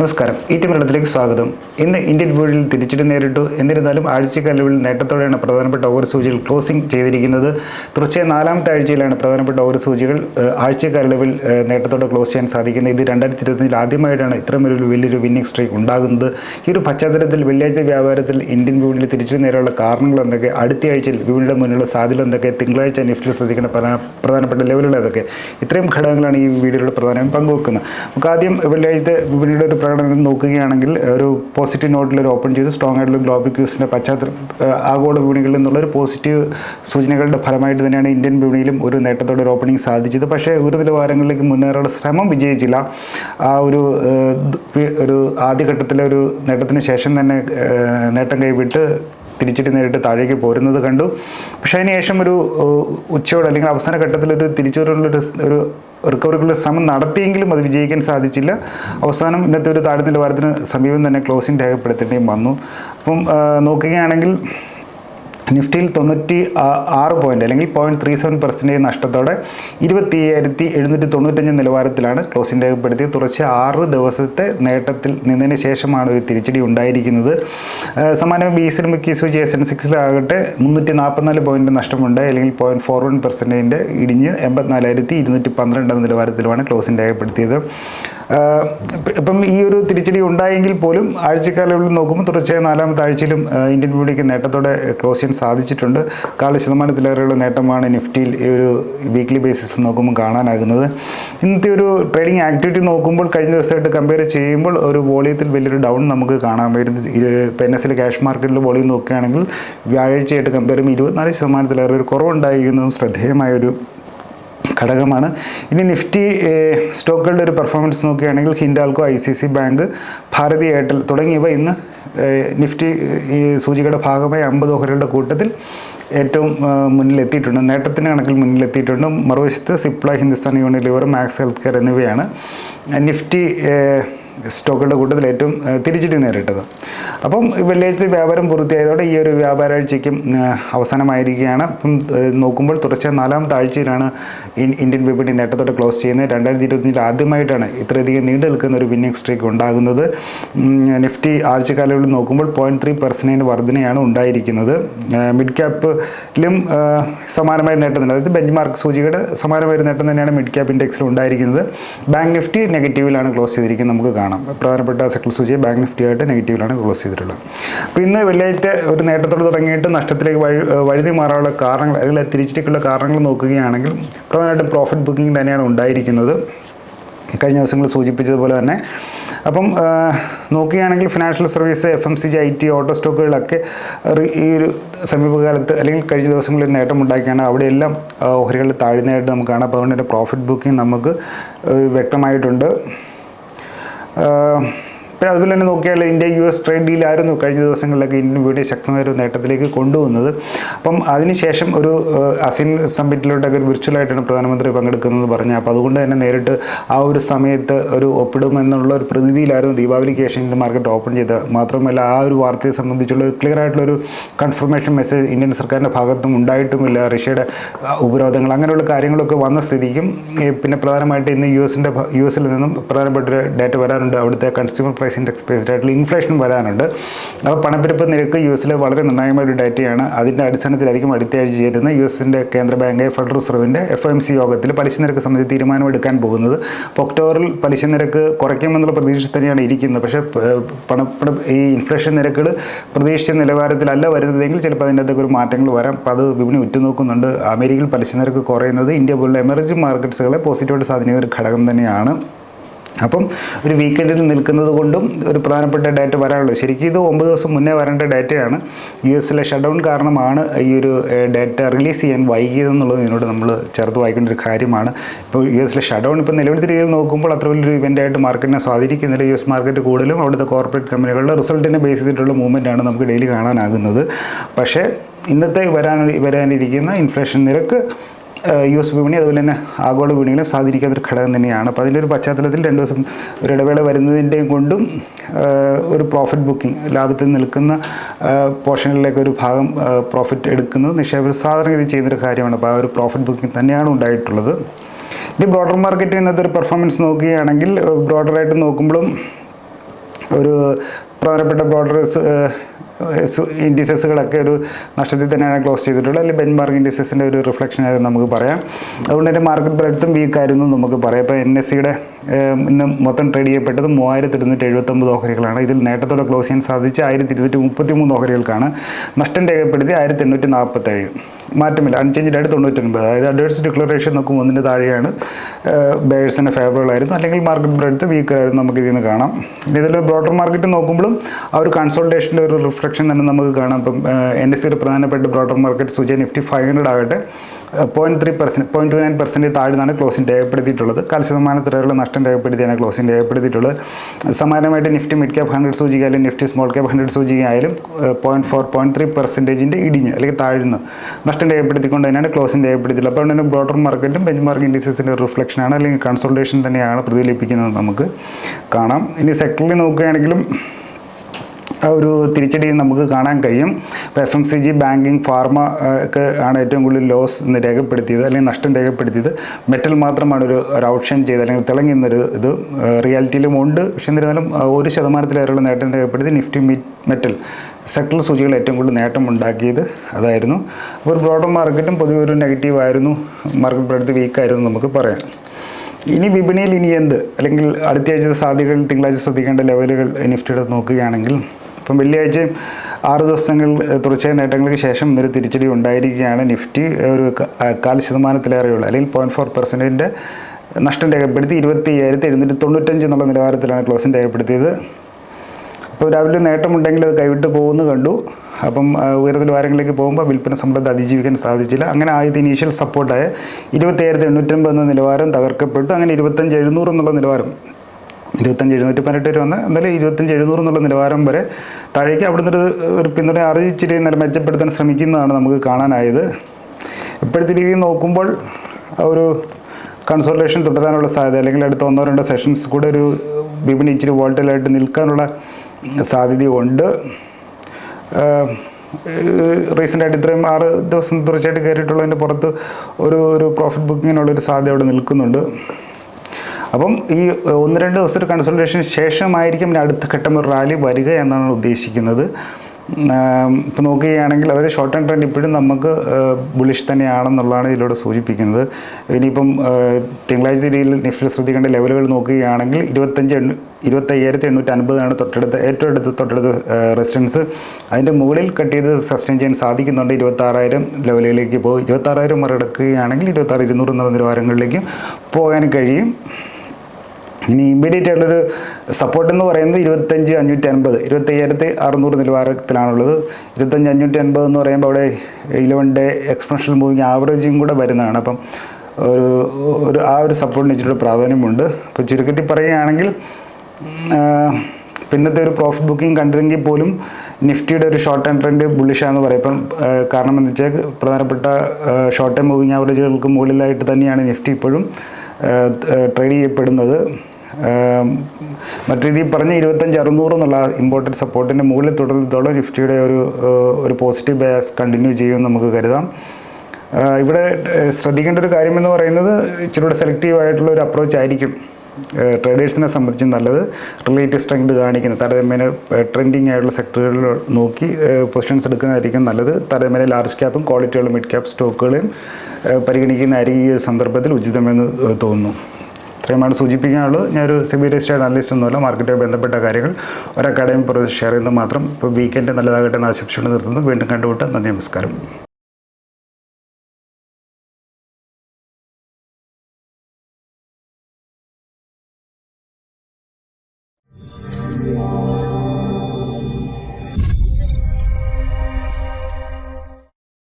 നമസ്കാരം. ഈ മലയാളത്തിലേക്ക് സ്വാഗതം. ഇന്ന് ഇന്ത്യൻ ബോർഡിൽ തിരിച്ചടി നേരിട്ടു. എന്നിരുന്നാലും ആഴ്ചക്കാലുകളിൽ നേട്ടത്തോടെയാണ് പ്രധാനപ്പെട്ട ഓവർ സൂചികൾ ക്ലോസിംഗ് ചെയ്തിരിക്കുന്നത്. തുടർച്ചയായ നാലാമത്തെ ആഴ്ചയിലാണ് പ്രധാനപ്പെട്ട ഓവർ സൂചികൾ ആഴ്ചക്കാലവിൽ നേട്ടത്തോടെ ക്ലോസ് ചെയ്യാൻ സാധിക്കുന്നത്. ഇത് രണ്ടായിരത്തി ഇരുപത്തിയഞ്ചിൽ ആദ്യമായിട്ടാണ് ഇത്രയും ഒരു വലിയൊരു വിന്നിംഗ് സ്ട്രൈക്ക് ഉണ്ടാകുന്നത്. ഈ ഒരു പശ്ചാത്തലത്തിൽ വെള്ളിയാഴ്ച വ്യാപാരത്തിൽ ഇന്ത്യൻ ബോർഡിൽ തിരിച്ചടി നേരെയുള്ള കാരണങ്ങൾ എന്തൊക്കെ? അടുത്ത ആഴ്ചയിൽ വിപണിയുടെ മുന്നിലുള്ള സാധ്യത എന്തൊക്കെ? തിങ്കളാഴ്ച നിഫ്റ്റിൽ ശ്രദ്ധിക്കുന്ന പ്രധാനപ്പെട്ട ലെവലുകൾ ഏതൊക്കെ ഇത്രയും ഘടകങ്ങളാണ് ഈ വീഡിയോയിലൂടെ പ്രധാനമായും പങ്കുവെക്കുന്നത്. നമുക്ക് ആദ്യം വെള്ളിയാഴ്ച വിപണിയുടെ ഒരു പ്രകടനം നോക്കുകയാണെങ്കിൽ ഒരു പോസിറ്റീവ് നോട്ടിൽ ഒരു ഓപ്പൺ ചെയ്ത് സ്ട്രോങ് ആയിട്ടുള്ള ഗ്ലോബൽ ക്യൂസിന്റെ പശ്ചാത്തലം ആഗോള വിപണികളിൽ നിന്നുള്ള ഒരു പോസിറ്റീവ് സൂചനകളുടെ ഫലമായിട്ട് തന്നെയാണ് ഇന്ത്യൻ വിപണിയിലും ഒരു നേട്ടത്തോടെ ഒരു ഓപ്പണിംഗ് സാധിച്ചത്. പക്ഷേ ഒരു നിലവാരങ്ങളിലേക്ക് മുന്നേറാനുള്ള ശ്രമം വിജയിച്ചില്ല. ആ ഒരു ഒരു ആദ്യഘട്ടത്തിലെ ഒരു നേട്ടത്തിന് ശേഷം തന്നെ നേട്ടം കൈവിട്ട് തിരിച്ചടി നേരിട്ട് താഴേക്ക് പോരുന്നത് കണ്ടു. പക്ഷേ അതിനുശേഷം ഒരു ഉച്ചയോട് അല്ലെങ്കിൽ അവസാന ഘട്ടത്തിൽ ഒരു തിരിച്ചുവരവുള്ളൊരു ഒരു റിക്കവറിക്കുള്ള ശ്രമം നടത്തിയെങ്കിലും അത് വിജയിക്കാൻ സാധിച്ചില്ല. അവസാനം ഇന്നത്തെ ഒരു താഴ്ന്ന നിലവാരത്തിന് സമീപം തന്നെ ക്ലോസിംഗ് രേഖപ്പെടുത്തേണ്ടിയും വന്നു. അപ്പം നോക്കുകയാണെങ്കിൽ നിഫ്റ്റിയിൽ തൊണ്ണൂറ്റി ആറ് പോയിന്റ് അല്ലെങ്കിൽ പോയിന്റ് ത്രീ സെവൻ പെർസെന്റേജ് നഷ്ടത്തോടെ ഇരുപത്തി അയ്യായിരത്തി എഴുന്നൂറ്റി തൊണ്ണൂറ്റഞ്ച് നിലവാരത്തിലാണ് ക്ലോസിംഗ് രേഖപ്പെടുത്തി തുടർച്ച ആറ് ദിവസത്തെ നേട്ടത്തിൽ നിന്നതിന് ശേഷമാണ് ഒരു തിരിച്ചടി ഉണ്ടായിരിക്കുന്നത്. സമാനം ബി എസ് മിക്കി ജി എസ് എൻ സിക്സിലാകട്ടെ മുന്നൂറ്റി നാൽപ്പത്തിനാല് പോയിന്റ് നഷ്ടമുണ്ട് അല്ലെങ്കിൽ പോയിന്റ് ഫോർ വൺ പെർസെന്റേജിന്റെ ഇടിഞ്ഞ് എൺപത്തിനാലായിരത്തി ഇരുന്നൂറ്റി പന്ത്രണ്ട് എന്ന നിലവാരത്തിലുമാണ് ക്ലോസിംഗ് രേഖപ്പെടുത്തിയത്. ഇപ്പ- ഈ ഒരു തിരിച്ചടി ഉണ്ടായെങ്കിൽ പോലും ആഴ്ചക്കാലങ്ങളിൽ നോക്കുമ്പോൾ തുടർച്ചയായ നാലാമത്തെ ആഴ്ചയിലും ഇന്ത്യൻ വിപണിക്ക് നേട്ടത്തോടെ ക്ലോസ് ചെയ്യാൻ സാധിച്ചിട്ടുണ്ട്. കാല ശതമാനത്തിലേറെയുള്ള നേട്ടമാണ് നിഫ്റ്റിയിൽ ഈ ഒരു വീക്ക്ലി ബേസിസ് നോക്കുമ്പോൾ കാണാനാകുന്നത്. ഇന്നത്തെ ഒരു ട്രേഡിംഗ് ആക്ടിവിറ്റി നോക്കുമ്പോൾ കഴിഞ്ഞ ദിവസമായിട്ട് കമ്പയർ ചെയ്യുമ്പോൾ ഒരു വോളിയത്തിൽ വലിയൊരു ഡൗൺ നമുക്ക് കാണാൻ വരുന്നത്. എൻ എസിലെ ക്യാഷ് മാർക്കറ്റിൽ വോളിയം നോക്കുകയാണെങ്കിൽ വ്യാഴാഴ്ചയായിട്ട് കമ്പയർ ചെയ്യുമ്പോൾ ഇരുപത്തിനാല് ശതമാനത്തിലേറെ ഒരു കുറവുണ്ടായിരിക്കുന്നതും ശ്രദ്ധേയമായ ഒരു ഘടകമാണ്. ഇനി നിഫ്റ്റി സ്റ്റോക്കുകളുടെ ഒരു പെർഫോമൻസ് നോക്കുകയാണെങ്കിൽ Hindalco I C C bank Bharti Airtel തുടങ്ങിയവ ഇന്ന് നിഫ്റ്റി സൂചികയുടെ ഭാഗമായി അമ്പത് ഓഹരികളുടെ കൂട്ടത്തിൽ ഏറ്റവും മുന്നിലെത്തിയിട്ടുണ്ട്. നേട്ടത്തിന്റെ കണക്കിൽ മുന്നിലെത്തിയിട്ടുണ്ട്. മറുവശത്ത് Cipla Hindustan Unilever max health care എന്നിവയാണ്. നിഫ്റ്റി സ്റ്റോക്കുകളുടെ കൂട്ടത്തിൽ ഏറ്റവും തിരിച്ചിട്ട് തിരിച്ചടി നേരിട്ടത്. അപ്പം വെള്ളിയാഴ്ച വ്യാപാരം പൂർത്തിയായതോടെ ഈ ഒരു വ്യാപാരാഴ്ചയ്ക്കും അവസാനമായിരിക്കുകയാണ്. അപ്പം നോക്കുമ്പോൾ തുടർച്ച നാലാം ആഴ്ചയിലാണ് ഇന്ത്യൻ വിപണി നേട്ടത്തോടെ ക്ലോസ് ചെയ്യുന്നത്. രണ്ടായിരത്തി ഇരുപത്തിയഞ്ചിൽ ആദ്യമായിട്ടാണ് ഇത്രയധികം നീണ്ടു നിൽക്കുന്ന ഒരു വിന്നിംഗ് സ്ട്രീക്ക് ഉണ്ടാകുന്നത്. നിഫ്റ്റി ആഴ്ചക്കാലങ്ങളിൽ നോക്കുമ്പോൾ പോയിന്റ് ത്രീ പെർസെന്റേജ് വർധനയാണ് ഉണ്ടായിരിക്കുന്നത്. മിഡ് ക്യാപ്പിലും സമാനമായ നേട്ടം തന്നെ അതായത് ബെഞ്ച് മാർക്ക് സൂചികയുടെ സമാനമായ നേട്ടം തന്നെയാണ് മിഡ് ക്യാപ്പ് ഇൻഡെക്സിൽ ഉണ്ടായിരിക്കുന്നത്. ബാങ്ക് നിഫ്റ്റി നെഗറ്റീവിലാണ് ക്ലോസ് ചെയ്തിരിക്കുന്നത് നമുക്ക് കാണാം. പ്രധാനപ്പെട്ട സെക്ടർ സൂചിയെ ബാങ്ക് നിഫ്റ്റി ആയിട്ട് നെഗറ്റീവിലാണ് ക്ലോസ് ചെയ്തിട്ടുള്ളത്. അപ്പോൾ ഇന്ന് വെള്ളിയാഴ്ച ഒരു നേട്ടത്തോട് തുടങ്ങിയിട്ട് നഷ്ടത്തിലേക്ക് വഴി വഴുതി മാറാനുള്ള കാരണങ്ങൾ അല്ലെങ്കിൽ തിരിച്ചിട്ടുള്ള കാരണങ്ങൾ നോക്കുകയാണെങ്കിൽ പ്രധാനമായിട്ടും പ്രോഫിറ്റ് ബുക്കിംഗ് തന്നെയാണ് ഉണ്ടായിരിക്കുന്നത്. കഴിഞ്ഞ ദിവസങ്ങൾ സൂചിപ്പിച്ചതുപോലെ തന്നെ. അപ്പം നോക്കുകയാണെങ്കിൽ financial service F M C G I T auto സ്റ്റോക്കുകളൊക്കെ ഈ ഒരു സമീപകാലത്ത് അല്ലെങ്കിൽ കഴിഞ്ഞ ദിവസങ്ങളിൽ നേട്ടം ഉണ്ടാക്കിയാണ്. അവിടെയെല്ലാം ഓഹരികൾ താഴ്ന്നതായിട്ട് നമുക്ക് കാണാം. അപ്പോൾ അതുകൊണ്ട് തന്നെ പ്രോഫിറ്റ് ബുക്കിംഗ് നമുക്ക് വ്യക്തമായിട്ടുണ്ട്. uh, പിന്നെ അതുപോലെ തന്നെ നോക്കിയാൽ ഇന്ത്യ യു എസ് ട്രേഡ് ഡീലായിരുന്നു കഴിഞ്ഞ ദിവസങ്ങളിലൊക്കെ ഇന്ത്യൻ വീട് ശക്തമായ ഒരു നേട്ടത്തിലേക്ക് കൊണ്ടുവന്നത്. അപ്പം അതിനുശേഷം ഒരു അസിൻ സമ്മിറ്റിലോട്ടൊക്കെ ഒരു വിർച്വലായിട്ടാണ് പ്രധാനമന്ത്രി പങ്കെടുക്കുന്നത് പറഞ്ഞു. അപ്പോൾ അതുകൊണ്ട് തന്നെ നേരിട്ട് ആ ഒരു സമയത്ത് ഒരു ഒപ്പിടുമെന്നുള്ള ഒരു പ്രതീതിയിലായിരുന്നു ദീപാവലിക്ക് ശേഷം ഇന്ത്യൻ മാർക്കറ്റ് ഓപ്പൺ ചെയ്തത്. മാത്രമല്ല ആ ഒരു വാർത്തയെ സംബന്ധിച്ചുള്ള ഒരു ക്ലിയർ ആയിട്ടുള്ള ഒരു കൺഫർമേഷൻ മെസ്സേജ് ഇന്ത്യൻ സർക്കാരിന്റെ ഭാഗത്തും ഉണ്ടായിട്ടുമില്ല. റഷ്യയുടെ ഉപരോധങ്ങൾ അങ്ങനെയുള്ള കാര്യങ്ങളൊക്കെ വന്ന സ്ഥിതിക്കും പിന്നെ പ്രധാനമായിട്ട് ഇന്ന് യു എസിന്റെ യു എസിൽ നിന്നും പ്രധാനപ്പെട്ട ഒരു ഡേറ്റ വരാനുണ്ട് അവിടുത്തെ കൺസ്യൂമർ പ്രൈസ് ഇൻഡെക്സ് ബേസ്ഡ് ആയിട്ടുള്ള ഇൻഫ്ലേഷൻ വരാനുണ്ട്. അപ്പോൾ പണപ്പെരുപ്പ് നിരക്ക് യു എസിലെ വളരെ നിർണായകമായ ഒരു ഡാറ്റയാണ്. അതിന്റെ അടിസ്ഥാനത്തിലായിരിക്കും അടുത്ത ആഴ്ച ചേരുന്ന യു എസിന്റെ കേന്ദ്ര ബാങ്ക് ഫെഡറൽ റിസർവിന്റെ എഫ് എം സി യോഗത്തിൽ പലിശ നിരക്ക് സംബന്ധിച്ച് തീരുമാനമെടുക്കാൻ പോകുന്നത്. അപ്പോൾ ഒക്ടോബറിൽ പലിശ നിരക്ക് കുറയ്ക്കുമെന്നുള്ള പ്രതീക്ഷ തന്നെയാണ് ഇരിക്കുന്നത്. പക്ഷേ പണ- ഈ ഇൻഫ്ലേഷൻ നിരക്കുകൾ പ്രതീക്ഷിച്ച നിലവാരത്തിലല്ല വരുന്നതെങ്കിൽ ചിലപ്പോൾ അതിന്റെ അകത്തേക്ക് ഒരു മാറ്റങ്ങൾ വരാം. അപ്പോൾ അത് വിപണി ഉറ്റുനോക്കുന്നുണ്ട്. അമേരിക്കയിൽ പലിശ നിരക്ക് കുറയുന്നത് ഇന്ത്യ പോലുള്ള എമർജിംഗ് മാർക്കറ്റ്സുകളെ പോസിറ്റീവായിട്ട് സ്വാധീനിക്കുന്ന ഒരു ഘടകം തന്നെയാണ്. അപ്പം ഒരു വീക്കെൻഡിൽ നിൽക്കുന്നത് കൊണ്ടും ഒരു പ്രധാനപ്പെട്ട ഡാറ്റ വരാനുള്ളത്. ശരിക്കും ഇത് ഒമ്പത് ദിവസം മുന്നേ വരേണ്ട ഡാറ്റയാണ് യു എസിലെ ഷട്ട് ഡൗൺ കാരണമാണ് ഈ ഒരു ഡാറ്റ റിലീസ് ചെയ്യാൻ വൈകിയതെന്നുള്ളത് ഇതിനോട് നമ്മൾ ചേർത്ത് വായിക്കേണ്ട ഒരു കാര്യമാണ്. ഇപ്പോൾ യു എസിലെ ഷട്ട് ഡൗൺ ഇപ്പോൾ നിലവിലത്തെ രീതിയിൽ നോക്കുമ്പോൾ അത്ര വലിയൊരു ഇവന്റായിട്ട് മാർക്കറ്റിനെ സ്വാധീനിക്കുന്നില്ല. യു എസ് മാർക്കറ്റ് കൂടുതലും അവിടുത്തെ കോർപ്പറേറ്റ് കമ്പനികളുടെ റിസൾട്ടിനെ ബേസ് ചെയ്തിട്ടുള്ള മൂവ്മെന്റാണ് നമുക്ക് ഡെയിലി കാണാനാകുന്നത്. പക്ഷേ ഇന്നത്തെ വരാൻ വരാനിരിക്കുന്ന ഇൻഫ്ലേഷൻ നിരക്ക് യു എസ് വിപണി അതുപോലെ തന്നെ ആഗോള വിപണികളെ സ്വാധീനിക്കാത്ത ഒരു ഘടകം തന്നെയാണ്. അപ്പോൾ അതിന്റെ ഒരു പശ്ചാത്തലത്തിൽ രണ്ട് ദിവസം ഒരു ഇടവേള വരുന്നതിന്റെയും കൊണ്ടും ഒരു പ്രോഫിറ്റ് ബുക്കിംഗ് ലാഭത്തിൽ നിൽക്കുന്ന പോർഷനിലേക്ക് ഒരു ഭാഗം പ്രോഫിറ്റ് എടുക്കുന്നത് നിക്ഷേപകർ സാധാരണഗതി ചെയ്യുന്നൊരു കാര്യമാണ്. അപ്പോൾ ആ ഒരു പ്രോഫിറ്റ് ബുക്കിംഗ് തന്നെയാണ് ഉണ്ടായിട്ടുള്ളത്. ഇനി ബ്രോഡർ മാർക്കറ്റ് ഇന്നത്തെ ഒരു പെർഫോമൻസ് നോക്കുകയാണെങ്കിൽ ബ്രോഡറായിട്ട് നോക്കുമ്പോഴും ഒരു പ്രധാനപ്പെട്ട ബ്രോഡേഴ്സ് ഇൻഡിസസുകളൊക്കെ ഒരു നഷ്ടത്തിൽ തന്നെയാണ് ക്ലോസ് ചെയ്തിട്ടുള്ളത്. അല്ലെങ്കിൽ ബെൻ മാർക്ക് ഇൻഡിസസിന്റെ ഒരു റിഫ്ലക്ഷൻ ആയിരുന്നു നമുക്ക് പറയാം. അതുകൊണ്ട് തന്നെ മാർക്കറ്റ് ബ്രെഡ്ത്തും വീക്ക് ആയിരുന്നു നമുക്ക് പറയാം. ഇപ്പോൾ എൻ എസ് സിയുടെ ഇന്ന് മൊത്തം ട്രേഡ് ചെയ്യപ്പെട്ടത് മൂവായിരത്തി ഇരുന്നൂറ്റി എഴുപത്തൊമ്പത് ഓഹരികളാണ്. ഇതിൽ നേട്ടത്തോടെ ക്ലോസ് ചെയ്യാൻ സാധിച്ച ആയിരത്തി ഇരുന്നൂറ്റി മുപ്പത്തി മൂന്ന് ഓഹരികൾക്കാണ് നഷ്ടം രേഖപ്പെടുത്തി ആയിരത്തി എണ്ണൂറ്റി നാൽപ്പത്തേഴ് മാറ്റമില്ല. അൺചേഞ്ച് ആയിട്ട് തൊണ്ണൂറ്റൊൻപത്. അതായത് അഡ്വേഴ്സ് ഡിക്ലറേഷൻ നോക്കുമ്പോൾ ഒന്നിന്റെ താഴെയാണ്. ബേഴ്സിന് ഫേവറബിൾ ആയിരുന്നു. അല്ലെങ്കിൽ മാർക്കറ്റ് ബ്രെഡ്ത്ത് വീക്ക് ആയിരുന്നു നമുക്ക് ഇതിൽ നിന്ന് കാണാം. ഇതിൽ ബ്രോഡർ മാർക്കറ്റ് നോക്കുമ്പോഴും ആ ഒരു കൺസോൾട്ടേഷന്റെ ഒരു റിഫ്ലക്ഷൻ തന്നെ നമുക്ക് കാണാം. ഇപ്പം എൻ എസ് സിയുടെ പ്രധാനപ്പെട്ട ബ്രോഡർ മാർക്കറ്റ് സൂചിക നിഫ്റ്റി ഫൈവ് ഹൺഡ്രഡ് ആകട്ടെ. Point three percent point two nine percent താഴ്ന്നാണ് closing രേഖപ്പെടുത്തിയിട്ടുള്ളത്. കാൽ ശതമാനത്തിലുള്ള നഷ്ടം രേഖപ്പെടുത്തിയാണ് ക്ലോസിംഗ് രേഖപ്പെടുത്തിയിട്ടുള്ളത്. സമാനമായിട്ട് നിഫ്റ്റി മിഡ് ക്യാപ് ഹൺഡ്രഡ് സൂചിക നിഫ്റ്റി സ്മോൾ ക്യാപ് ഹൺഡ്രഡ് സൂചിക ആയാലും പോയിന്റ് ഫോർ പോയിന്റ് ത്രീ പെർസെന്റേജിന്റെ ഇടിഞ്ഞ് അല്ലെങ്കിൽ താഴ്ന്ന് നഷ്ടം രേഖപ്പെടുത്തിക്കൊണ്ട് തന്നെയാണ് ക്ലോസിംഗ് രേഖപ്പെടുത്തിയിട്ടുള്ളത്. അപ്പോൾ തന്നെ ബ്രോഡർ മാർക്കറ്റും ബെഞ്ച് മാർക്ക് ഇൻഡിസസിന്റെ റിഫ്ലക്ഷനാണ് അല്ലെങ്കിൽ കൺസൾട്ടേഷൻ തന്നെയാണ് പ്രതിഫലിപ്പിക്കുന്നത് നമുക്ക് കാണാം. ഇനി സെക്ടറിൽ നോക്കുകയാണെങ്കിലും ഒരു തിരിച്ചടി നമുക്ക് കാണാൻ കഴിയും. ഇപ്പോൾ F M C G banking pharma ഒക്കെ ആണ് ഏറ്റവും കൂടുതൽ ലോസ് എന്ന് രേഖപ്പെടുത്തിയത് അല്ലെങ്കിൽ നഷ്ടം രേഖപ്പെടുത്തിയത്. മെറ്റൽ മാത്രമാണ് ഒരു ഔട്ട്ഷൻ ചെയ്ത് അല്ലെങ്കിൽ തിളങ്ങി നിന്നൊരു ഇത് റിയാലിറ്റിയിലും ഉണ്ട്. പക്ഷേ എന്നിരുന്നാലും ഒരു ശതമാനത്തിലേറെയുള്ള നേട്ടം രേഖപ്പെടുത്തി നിഫ്റ്റി മെറ്റൽ സെക്ടർ സൂചികൾ ഏറ്റവും കൂടുതൽ നേട്ടം ഉണ്ടാക്കിയത് അതായിരുന്നു. അപ്പോൾ ഒരു ബ്രോഡർ മാർക്കറ്റും പൊതുവെ ഒരു നെഗറ്റീവ് ആയിരുന്നു. മാർക്കറ്റ് പ്രകടത്തി വീക്കായിരുന്നു നമുക്ക് പറയാം. ഇനി വിപണിയിൽ ഇനി എന്ത്? അല്ലെങ്കിൽ അടുത്ത ആഴ്ചത്തെ സാധ്യതകൾ തിങ്കളാഴ്ച ശ്രദ്ധിക്കേണ്ട ലെവലുകൾ നിഫ്റ്റിയുടെ നോക്കുകയാണെങ്കിൽ ഇപ്പം വെള്ളിയാഴ്ചയും ആറ് ദിവസങ്ങൾ തുടർച്ചയായ നേട്ടങ്ങൾക്ക് ശേഷം ഇന്നൊരു തിരിച്ചടി ഉണ്ടായിരിക്കുകയാണ് നിഫ്റ്റി. ഒരു കാൽ ശതമാനത്തിലേറെയുള്ള. അല്ലെങ്കിൽ പോയിന്റ് ഫോർ പെർസെന്റിന്റെ നഷ്ടം രേഖപ്പെടുത്തി ഇരുപത്തി അയ്യായിരത്തി എഴുന്നൂറ്റി തൊണ്ണൂറ്റഞ്ച് എന്നുള്ള നിലവാരത്തിലാണ് ക്ലോസിംഗ് രേഖപ്പെടുത്തിയത്. അപ്പോൾ രാവിലെ നേട്ടമുണ്ടെങ്കിൽ അത് കൈവിട്ട് പോകുന്നു കണ്ടു. അപ്പം ഉയർന്ന നിലവാരങ്ങളിലേക്ക് പോകുമ്പോൾ വിൽപ്പന സമ്പത്ത് അതിജീവിക്കാൻ സാധിച്ചില്ല. അങ്ങനെ ആദ്യത്തെ ഇനീഷ്യൽ സപ്പോർട്ടായ ഇരുപത്തി അയ്യായിരത്തി എണ്ണൂറ്റമ്പത് എന്ന നിലവാരം തകർക്കപ്പെട്ടു. അങ്ങനെ ഇരുപത്തഞ്ച് എഴുന്നൂറ് എന്നുള്ള നിലവാരം ഇരുപത്തഞ്ച് എഴുന്നൂറ്റി പതിനെട്ട് വരെ വന്ന് എന്നാലും ഇരുപത്തഞ്ച് എഴുന്നൂറ് എന്നുള്ള നിലവാരം വരെ താഴേക്ക് അവിടുന്ന് ഒരു ഒരു പിന്തുണ അറിയിച്ചിട്ട് മെച്ചപ്പെടുത്താൻ ശ്രമിക്കുന്നതാണ് നമുക്ക് കാണാനായത്. ഇപ്പോഴത്തെ രീതിയിൽ നോക്കുമ്പോൾ ഒരു കൺസോൾട്ടേഷൻ തുടരാനുള്ള സാധ്യത അല്ലെങ്കിൽ അടുത്ത ഒന്നോ രണ്ടോ സെഷൻസ് കൂടെ ഒരു വിപണി ഇച്ചിരി വോൾട്ടലായിട്ട് നിൽക്കാനുള്ള സാധ്യതയുണ്ട്. റീസെന്റായിട്ട് ഇത്രയും ആറ് ദിവസം തുടർച്ചയായിട്ട് കയറിയിട്ടുള്ളതിന്റെ പുറത്ത് ഒരു ഒരു പ്രോഫിറ്റ് ബുക്കിങ്ങിനുള്ളൊരു സാധ്യത അവിടെ നിൽക്കുന്നുണ്ട്. അപ്പം ഈ ഒന്ന് രണ്ട് ദിവസത്തെ കൺസൾട്ടേഷന് ശേഷമായിരിക്കും അടുത്ത ഘട്ടം ഒരു റാലി വരിക എന്നാണ് ഉദ്ദേശിക്കുന്നത്. ഇപ്പോൾ നോക്കുകയാണെങ്കിൽ അതായത് ഷോർട്ട് ടേം ട്രെൻഡ് ഇപ്പോഴും നമുക്ക് ബുളിഷ് തന്നെയാണെന്നുള്ളതാണ് ഇതിലൂടെ സൂചിപ്പിക്കുന്നത്. ഇനിയിപ്പം തിങ്കളാഴ്ച രീതിയിൽ നിഫ്റ്റിൽ ശ്രദ്ധിക്കേണ്ട ലെവലുകൾ നോക്കുകയാണെങ്കിൽ ഇരുപത്തഞ്ച് ഇരുപത്തയ്യായിരത്തി എണ്ണൂറ്റി അൻപതാണ് തൊട്ടടുത്ത ഏറ്റവും അടുത്ത് തൊട്ടടുത്ത റെസിഡൻസ് അതിന്റെ മുകളിൽ കട്ട് ചെയ്ത് സസ്റ്റെയിൻ ചെയ്യാൻ സാധിക്കുന്നുണ്ട് ഇരുപത്താറായിരം ലെവലിലേക്ക് പോകും ഇരുപത്താറായിരം മറികടക്കുകയാണെങ്കിൽ ഇരുപത്താറ് ഇരുന്നൂറ് എന്ന നിലവാരങ്ങളിലേക്കും പോകാൻ കഴിയും. ഇനി ഇമ്മീഡിയറ്റ് ആയിട്ടുള്ളൊരു സപ്പോർട്ട് എന്ന് പറയുന്നത് ഇരുപത്തഞ്ച് അഞ്ഞൂറ്റി അൻപത്. ഇരുപത്തയ്യായിരത്തി അറുന്നൂറ് നിലവാരത്തിലാണുള്ളത്. ഇരുപത്തഞ്ച് അഞ്ഞൂറ്റി അൻപത് എന്ന് പറയുമ്പോൾ അവിടെ ഇലവൻ ഡേ എക്സ്പ്രഷൻ മൂവിങ് ആവറേജും കൂടെ വരുന്നതാണ്. അപ്പം ഒരു ഒരു ആ ഒരു സപ്പോർട്ടിന് ഇച്ചിരി പ്രാധാന്യമുണ്ട്. അപ്പോൾ ചുരുക്കത്തിൽ പറയുകയാണെങ്കിൽ പിന്നത്തെ ഒരു പ്രോഫിറ്റ് ബുക്കിംഗ് കണ്ടിരുന്നെങ്കിൽ പോലും നിഫ്റ്റിയുടെ ഒരു ഷോർട്ട് ടൈം ട്രെൻഡ് ബുള്ളിഷാന്ന് പറയും. ഇപ്പം കാരണം എന്ന് വെച്ചാൽ പ്രധാനപ്പെട്ട ഷോർട്ട് ടൈം മൂവിങ് ആവറേജുകൾക്ക് മുകളിലായിട്ട് തന്നെയാണ് നിഫ്റ്റി ഇപ്പോഴും ട്രേഡ് ചെയ്യപ്പെടുന്നത്. മറ്റു രീതിയിൽ പറഞ്ഞ ഇരുപത്തഞ്ച് അറുന്നൂറ് എന്നുള്ള ഇമ്പോർട്ടന്റ് സപ്പോർട്ടിന്റെ മുകളിൽ തുടർന്നിടത്തോളം നിഫ്റ്റിയുടെ ഒരു ഒരു പോസിറ്റീവ് ബയാസ് കണ്ടിന്യൂ ചെയ്യുമെന്ന് നമുക്ക് കരുതാം. ഇവിടെ ശ്രദ്ധിക്കേണ്ട ഒരു കാര്യം എന്ന് പറയുന്നത് ഇച്ചിരി കൂടെ സെലക്റ്റീവ് ആയിട്ടുള്ള ഒരു അപ്രോച്ച് ആയിരിക്കും ട്രേഡേഴ്സിനെ സംബന്ധിച്ച് നല്ലത്. റിലേറ്റീവ് സ്ട്രെങ്ത് കാണിക്കുന്ന താരതമ്യേന ട്രെൻഡിങ് ആയിട്ടുള്ള സെക്ടറുകളിൽ നോക്കി പൊസിഷൻസ് എടുക്കുന്നതായിരിക്കും നല്ലത്. താരതമ്യേന ലാർജ് ക്യാപ്പും ക്വാളിറ്റിയുള്ള മിഡ് ക്യാപ്പ് സ്റ്റോക്കുകളെയും പരിഗണിക്കുന്നതായിരിക്കും ഈ സന്ദർഭത്തിൽ ഉചിതമെന്ന് തോന്നുന്നു. ഇത്രയുമാണ് സൂചിപ്പിക്കാനുള്ളത്. ഞാനൊരു സെബി രജിസ്റ്റേഡ് അനലിസ്റ്റ് ഒന്നുമല്ല മാർക്കറ്റുമായി ബന്ധപ്പെട്ട കാര്യങ്ങൾ ഒരു അക്കാഡമി പ്രൊജക്ട് ഷെയർ ചെയ്യുന്നത് മാത്രം. ഇപ്പോൾ വീക്കെൻഡ് നല്ലതാകട്ടെ എന്ന് ആശംസിച്ചുകൊണ്ട് നിർത്തുന്നു. വീണ്ടും കണ്ടുമുട്ടാം. നന്ദി നമസ്കാരം.